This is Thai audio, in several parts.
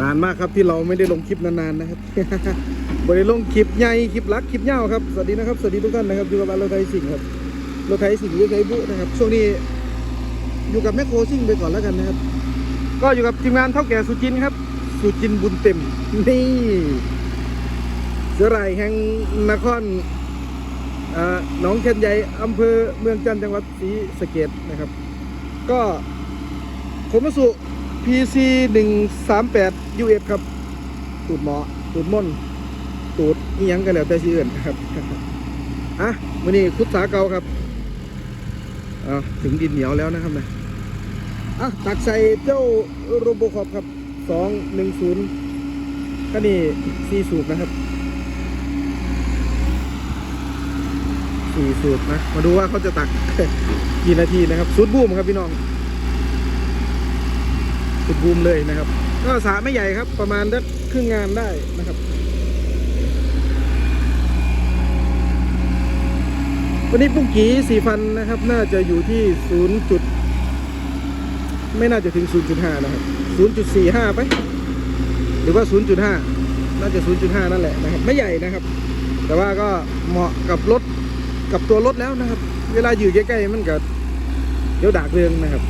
นานมากครับที่เราไม่ได้ลงคลิปนานๆนะครับบริลงคลิปใหญ่คลิปรักคลิปเง่าครับสวัสดีนะครับสวัสดีทุกท่านนะครับอยู่กับร้านรถไทยสิงครับรถไทยสิ่งรถไทยบุนะครับช่วงนี้อยู่กับแมคโครซิ่งไปก่อนแล้วกันนะครับ ก็อยู่กับทีมงานเท่าแก่สุจินครับ สุจินบุญเต็มนี่เสือไรแห่งนครหนองแคนใหญ่อำเภอเมืองจันทร์จังหวัดศรีสะเกดนะครับ ก็ผมสู่ PC 1 3 8 UF ครับ ตูดหมอ ตูดม่นตูดอีหยังกันแล้วแต่ชื่ออื่นครับอะวันนี้คุดสาเกาครับอ่าถึงดินเหนียวแล้วนะครับนะอะตักใส่เจ้าโรโบคอปครับ 210ก็นี่สี่สูบนะครับสี่สูบนะ มาดูว่าเขาจะตักกี่นาทีนะครับ สูตรบูมครับพี่น้อง สุดบูมเลยนะครับ ก็สระไม่ใหญ่ครับ ประมาณสักครึ่งงานได้นะครับ วันนี้ปุ้งกีสี่พันนะครับ น่าจะอยู่ที่ศูนย์จุด ไม่น่าจะถึง 0.5 นะครับ 0.45 ไป หรือว่า 0.5 น่าจะ 0.5 นั่นแหละนะครับ ไม่ใหญ่นะครับ แต่ว่าก็เหมาะกับรถกับตัวรถแล้วนะครับ เวลาอยู่ใกล้ๆมันก็เดี๋ยวดากเรืองนะครับ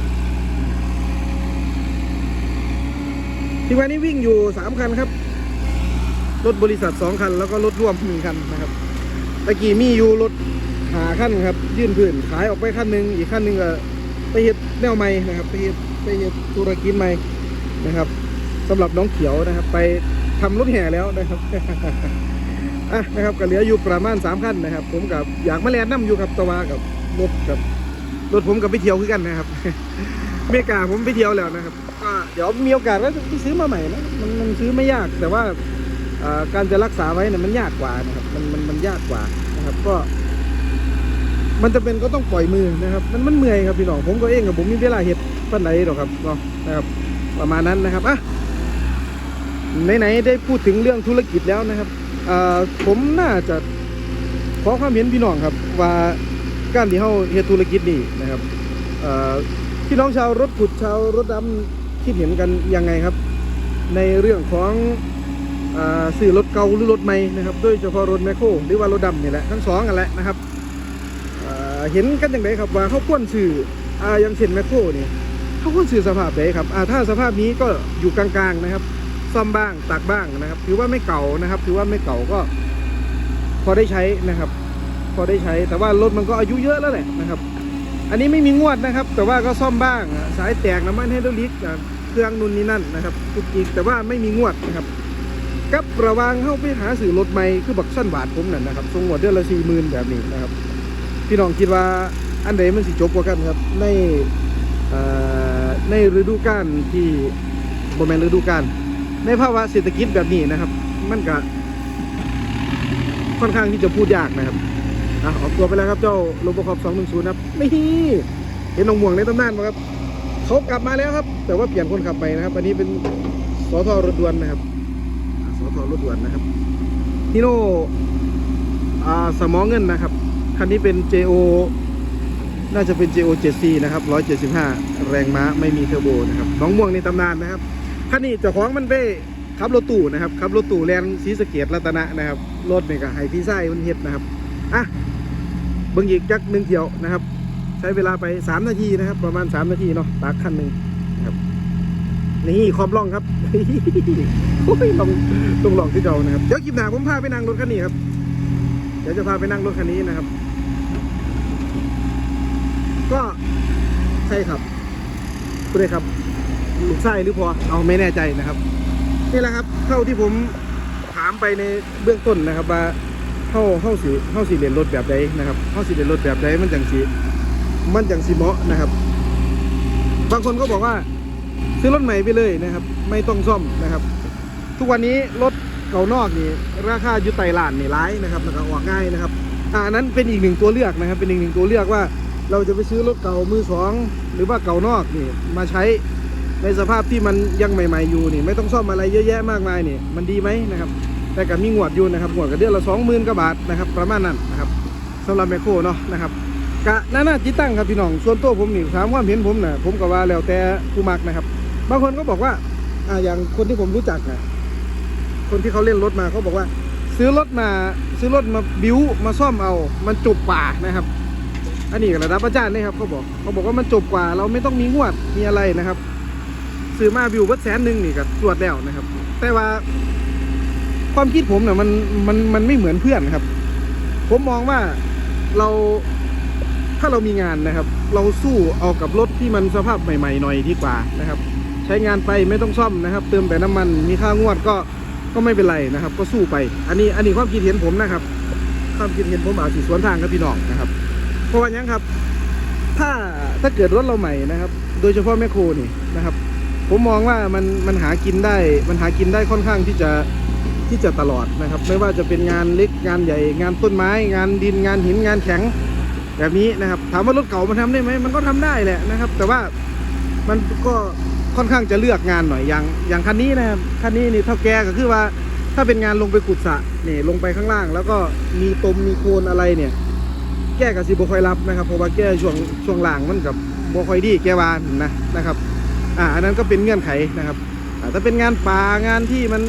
ที่วันนี้วิ่งอยู่สามคันครับ รถบริษัทสองคัน แล้วก็รถร่วมหนึ่งคันนะครับตะกี้มีอยู่รถหาคันครับ ยื่นพื้นขายออกไปคันหนึ่งอีกคันหนึ่งก็ไปเฮ็ดแนวใหม่นะครับไปเฮ็ดไปเฮ็ดธุรกิจใหม่นะครับสำหรับน้องเขียวนะครับ ไปทำรถแห่แล้วนะครับอะนะครับก็เหลืออยู่ประมาณสามคันนะครับ ผมกับอยากมาแลนน้ำอยู่กับตะวากับรถกับรถผมกับไปเที่ยวคือกันนะครับ อเมริกาผมไปเที่ยวแล้วนะครับก็เดี๋ยวมีโอกาสก็จะซื้อมาใหม่นะมันมันซื้อไม่ยากแต่ว่าการจะรักษาไว้เนี่ยมันยากกว่านะครับมันมันมันยากกว่านะครับก็ มันจะเป็นก็ต้องปล่อยมือนะครับ มันมันเมื่อยครับพี่น้องผมก็เองกับผมมีเวลาเห็ดปันไหนหรอกครับเนาะนะครับ ประมาณนั้นนะครับอะไหนๆได้พูดถึงเรื่องธุรกิจแล้วนะครับผมน่าจะขอความเห็นพี่น้องครับ ว่าการที่เขาเฮ็ดธุรกิจนี่นะครับ พี่น้องชาวรถขุดชาวรถดำคิดเห็นกันยังไงครับ ในเรื่องของอสื่อรถเก่าหรือรถใหม่นะครับโดยเฉพาะรถแมคโครหรือว่ารถดำนี่แหละทั้งสองกันแหละนะครับเห็นกันอย่างไรครับว่าเขาควรสื่ออาย่างเช่นแมคโครนี่เขาควรสื่อสภาพไหนครับถ้าสภาพนี้ก็อยู่กลางๆนะครับ ซ่อมบ้างตักบ้างนะครับ ถือว่าไม่เก่านะครับ ถือว่าไม่เก่าก็ พอได้ใช้นะครับ พอได้ใช้แต่ว่ารถมันก็อายุเยอะแล้วแหละนะครับ อันนี้ไม่มีงวดนะครับ แต่ว่าก็ซ่อมบ้าง สายแตกน้ำมันไฮดรอลิกเครื่องนุ่นนี่นั่นนะครับทุกอีกแต่ว่าไม่มีงวดนะครับกับระวังเข้าไปหาสื่อรถใหม่คือบักสั้นบาทผมนั่นนะครับทรงงวดเดือนละสี่หมื่นแบบนี้นะครับ พี่น้องคิดว่าอันไหนมันสิจบกว่ากันครับ ในในฤดูกาลที่โมเมนฤดูกาลในภาวะเศรษฐกิจแบบนี้นะครับ มันก็ค่อนข้างที่จะพูดยากนะครับ อะออกตัวไปแล้วครับเจ้าโลโบคอป210ครับนี่เห็นน้องม่วงในตำนานไหมครับเขากลับมาแล้วครับ แต่ว่าเปลี่ยนคนขับไปนะครับ อันนี้เป็นสอทอรถด่วนนะครับสอทอรถด่วนนะครับฮิโน่อ่าสมองเงินนะครับ คันนี้เป็น JO น่าจะเป็น JO 7C นะครับ 175 แรงม้าไม่มีเทอร์โบนะครับน้องม่วงในตำนานนะครับ คันนี้เจ้าของมันไปขับรถตู้นะครับขับรถตู้แลนศรีสเกดรัตนะนะครับ รถนี่ก็ไฮพี่ไส้มันเฮ็ดนะครับ อะ เบิ่งอีกจักหนึ่งเที่ยวนะครับ ใช้เวลาไปสามนาทีนะครับ ประมาณสามนาทีเนาะตากคันหนึ่งนะครับนี่ขอบล่องครับโอ้ยลองลองลองที่เก่านะครับเดี๋ยวคลิปหน้าผมพาไปนั่งรถคันนี้ครับ เดี๋ยวจะพาไปนั่งรถคันนี้นะครับ ก็ใช่ครับคุณเลยครับ ลูกไส้หรือพอเอาไม่แน่ใจนะครับ นี่แหละครับ เท่าที่ผมถามไปในเบื้องต้นนะครับว่า เข้าเข้าสีเข้าสีเรียนรถแบบใดนะครับเข้าสีเรียนรถแบบใดมันจังสีมันจังสีเหมาะนะครับ บางคนก็บอกว่าซื้อรถใหม่ไปเลยนะครับ ไม่ต้องซ่อมนะครับ ทุกวันนี้รถเก่านอกนี่ราคายู่ไตล้านนี่ร้ายนะครับแล้วก็ออกง่ายนะครับอันนั้นเป็นอีกหนึ่งตัวเลือกนะครับ เป็นอีกหนึ่งตัวเลือกว่าเราจะไปซื้อรถเก่ามือสองหรือว่าเก่านอกนี่มาใช้ในสภาพที่มันยังใหม่ ๆ อยู่นี่ ไม่ต้องซ่อมอะไรเยอะแยะมากมายนี่มันดีไหมนะครับ แต่ก็มีงวดอยู่นะครับงวดก็เดือนละสองหมื่นกว่าบาทนะครับประมาณนั้นนะครับสำหรับแมคโครเนาะนะครับกะน่าน่าจิตตั้งครับพี่น้องส่วนตัวผมนี่ถามความเห็นผมนะผมก็ว่าแล้วแต่ผู้มักนะครับบางคนก็บอกว่าอ่าอย่างคนที่ผมรู้จักอะคนที่เขาเล่นรถมาเขาบอกว่า ซื้อรถมาซื้อรถมาบิ้วมาซ่อมเอา มันจบกว่านะครับ อันนี้ก็ระดับอาจารย์นี่ครับเขาบอกเขาบอกว่ามันจบกว่า เราไม่ต้องมีงวดมีอะไรนะครับ ซื้อมาบิ้วเบิดแสนหนึ่งนี่ก็ตรวจแล้วนะครับ แต่ว่า ความคิดผมเนี่ยมันมันมันไม่เหมือนเพื่อนครับ ผมมองว่าเราถ้าเรามีงานนะครับ เราสู้เอากับรถที่มันสภาพใหม่ๆหน่อยดีกว่านะครับ ใช้งานไปไม่ต้องซ่อมนะครับ เติมแต่น้ำมันมีค่างวดก็ก็ไม่เป็นไรนะครับ ก็สู้ไป อันนี้อันนี้ความคิดเห็นผมนะครับ ความคิดเห็นผมอาจจะสวนทางกับพี่น้องนะครับ เพราะว่ายังครับ ถ้าถ้าเกิดรถเราใหม่นะครับ โดยเฉพาะแมคโครนี่นะครับ ผมมองว่ามันมันหากินได้ มันหากินได้ค่อนข้างที่จะ ที่จะตลอดนะครับ ไม่ว่าจะเป็นงานเล็กงานใหญ่งานต้นไม้ งานดินงานหินงานแข็งแบบนี้นะครับ ถามว่ารถเก่ามันทำได้ไหมมันก็ทำได้แหละนะครับ แต่ว่ามันก็ค่อนข้างจะเลือกงานหน่อยอย่างอย่างคันนี้นะครับคันนี้นี่เท่าแกก็คือว่าถ้าเป็นงานลงไปขุดสระนี่ลงไปข้างล่าง แล้วก็มีตมมีโคนอะไรเนี่ย แก้กับสิบ่ค่อยรับนะครับเพราะว่าแก้ช่วงช่วงล่างมันกับบ่ค่อยดีแก้วานนะนะครับอ่าอันนั้นก็เป็นเงื่อนไขนะครับอ่ถ้าเป็นงานป่างานที่มัน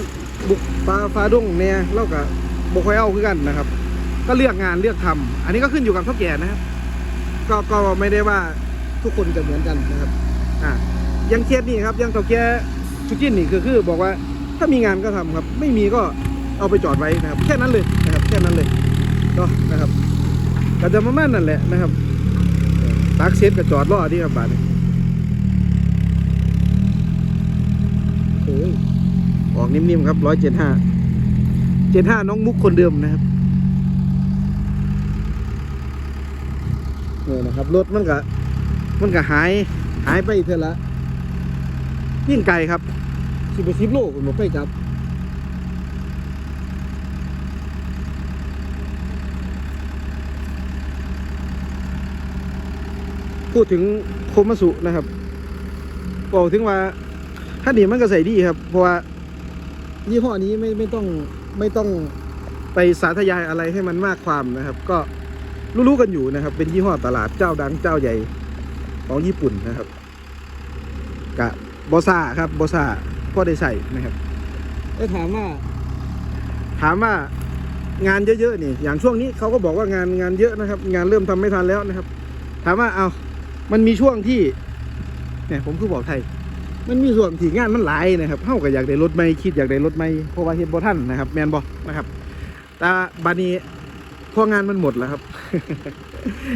บุกป่าฟ้าดงเนี่ยเราก็บ่ค่อยเอาคือกันนะครับ ก็เลือกงานเลือกทำอันนี้ก็ขึ้นอยู่กับเท่าแก่นะครับ ก็ก็ไม่ได้ว่าทุกคนจะเหมือนกันนะครับ อ่ายังเคสนี่ครับยังเท่าแก่ทุกที่นี่คือคือบอกว่าถ้ามีงานก็ทำครับ ไม่มีก็เอาไปจอดไว้นะครับ แค่นั้นเลยนะครับ แค่นั้นเลยเนาะนะครับก็จะประมาณนั่นแหละนะครับตักเซ็ตกับจอดรอที่ครับบาทนี้โอ้ย ออกนิ่มๆครับร้อยเจ็ดห้าเจ็ดห้าน้องมุกคนเดิมนะครับเนี่ยนะครับรถมันก็มันก็หายหายไปเท่าละยิ่งไกลครับสิบสิบโลผมไปครับพูดถึงโคมัสุนะครับบอกถึงว่าถ้าดีมันก็ใส่ดีครับ เพราะว่า ยี่ห้อนี้ไม่ไม่ต้องไม่ต้องไปสาธยายอะไรให้มันมากความนะครับ ก็รู้ๆกันอยู่นะครับ เป็นยี่ห้อตลาดเจ้าดังเจ้าใหญ่ของญี่ปุ่นนะครับกะบอซ่าครับบอซ่าพ่อได้ใส่นะครับได้ถามว่า ถามว่างานเยอะๆนี่ อย่างช่วงนี้เขาก็บอกว่างานงานเยอะนะครับ งานเริ่มทำไม่ทันแล้วนะครับ ถามว่าเอามันมีช่วงที่เนี่ยผมคือบอกไทย มันมีส่วนที่งานมันหลายนะครับเฮาก็อยากได้รถไม่คิดอยากได้รถไม่เพราะว่าเฮ็ดบ่ทันนะครับ แมนบ่นะครับแต่บานี้พองานมันหมดแล้วครับ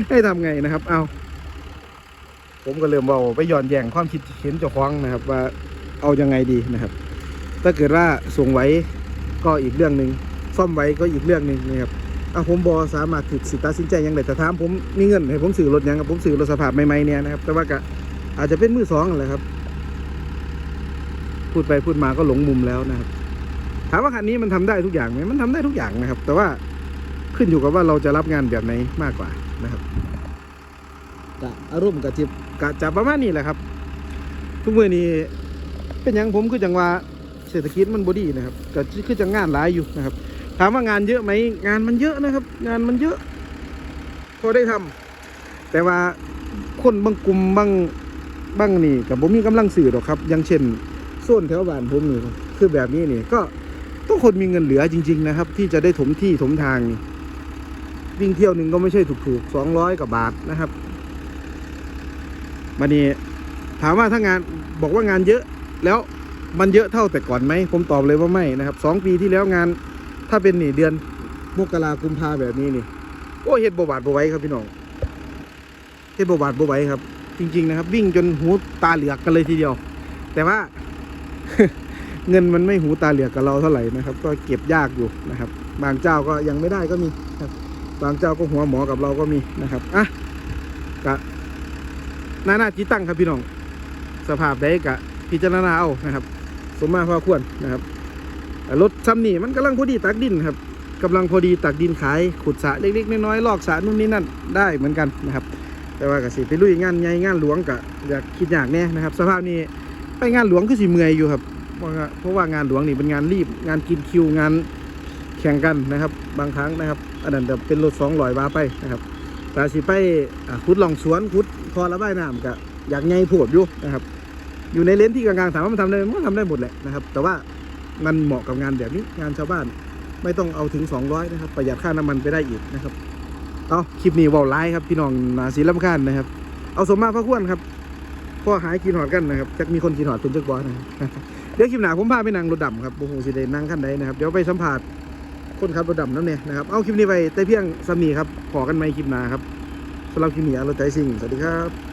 ให้ทำไงนะครับ เอาผมก็เริ่มเบาไปย้อนแย่งความคิดเห็นเจ้าของนะครับ ว่าเอายังไงดีนะครับ ถ้าเกิดว่าส่งไว้ก็อีกเรื่องหนึ่งซ่อมไว้ก็อีกเรื่องหนึ่งนะครับเอะผมบอสามารถถึกสิตัดสินใจยังไงแต่ถามผมมีเงินให้ผมซื้อรถยังครับผมซื้อรถสภาพใหม่ๆเนี่ยนะครับ แต่ว่าก็อาจจะเป็นมือสองแหละครับ พูดไปพูดมาก็หลงมุมแล้วนะครับ ถามว่าคันนี้มันทำได้ทุกอย่างไหมมันทำได้ทุกอย่างนะครับ แต่ว่าขึ้นอยู่กับว่าเราจะรับงานแบบไหนมากกว่านะครับกะอารมณ์กะจิบกะจะประมาณนี้แหละครับ ทุกมือนี้เป็นหยังผมคือจังว่าเศรษฐกิจมันบดีนะครับก็คือจังงานหลายอยู่นะครับ ถามว่างานเยอะไหมงานมันเยอะนะครับ งานมันเยอะ พอได้ทำแต่ว่าคนบางกลุ่มบางบางนี่กับผมมีกำลังสื่อหรอกครับ อย่างเช่น โซนแถวบ้านผมนี่คือแบบนี้นี่ก็ต้องคนมีเงินเหลือจริง ๆ นะครับ ที่จะได้ถมที่ถมทางวิ่งเที่ยวหนึ่งก็ไม่ใช่ถูกๆสองร้อยกว่าบาทนะครับมานี่ถามว่าถ้างานบอกว่างานเยอะแล้วมันเยอะเท่าแต่ก่อนไหมผมตอบเลยว่าไม่นะครับสองปีที่แล้วงาน ถ้าเป็นนี่เดือนมกรากุมภาแบบนี้นี่โอ้เฮ็ดบวบาดบไว้ครับพี่น้องเฮ็ดบวบาดบไว้ครับ จริง ๆ นะครับ วิ่งจนหูตาเหลือกกันเลยทีเดียว แต่ว่า เงินมันไม่หูตาเหลือกกับเราเท่าไหร่นะครับ ก็เก็บยากอยู่นะครับ บางเจ้าก็ยังไม่ได้ก็มีครับบางเจ้าก็หัวหมอกับเราก็มีนะครับอะกะน้าหน้าที่ตั้งครับพี่น้อง สภาพใดกะพิจารณาเอานะครับ สมมาพอควรนะครับรถซ้ำนี่มันกำลังพอดีตักดินครับกำลังพอดีตักดินขายขุดสระเล็กๆน้อยๆลอกสระนู่นนี่นั่นได้เหมือนกันนะครับ แต่ว่ากสิไปลุยงานใหญ่งานหลวงกะอยากคิดอยากแน่นะครับ สภาพนี้ ไปงานหลวงคือสิเมื่อยอยู่ครับเพราะว่าเพราะว่างานหลวงนี่เป็นงานรีบงานกินคิวงานแข่งกันนะครับ บางครั้งนะครับ อันนั้นจะเป็นรถสองลอยบาไปนะครับแต่สิไปอ่าขุดหลองสวนขุดคอระบายน้ำกะอยากไงโผดอยู่นะครับ อยู่ในเลนที่กลางๆถามว่ามันทำได้ไหมมันก็ทำได้หมดแหละนะครับ แต่ว่ามันเหมาะกับงานแบบนี้งานชาวบ้านไม่ต้องเอาถึง 200 นะครับ ประหยัดค่าน้ำมันไปได้อีกนะครับ เอาคลิปนี้วอลไลฟ์ครับ พี่น้องนาสีลำคาญนะครับ เอาสมมาพระควรครับ พ่อหายกินหอดกันนะครับจะมีคนกินหอดเป็นเจ้าบอสนะเดี๋ยวคลิปหน้าผมพาไปนั่งรถดำครับโอ้โหสิได้นั่งขั้นใดนะครับเดี๋ยวไปสัมผัสคนขับรถดำนั่นเนี่ยนะครับเอาคลิปนี้ไปแต่เพียงสามีครับขอกันไหมคลิปหน้าครับสำหรับคลิปนี้เอารถใจสิ่งสวัสดีครับ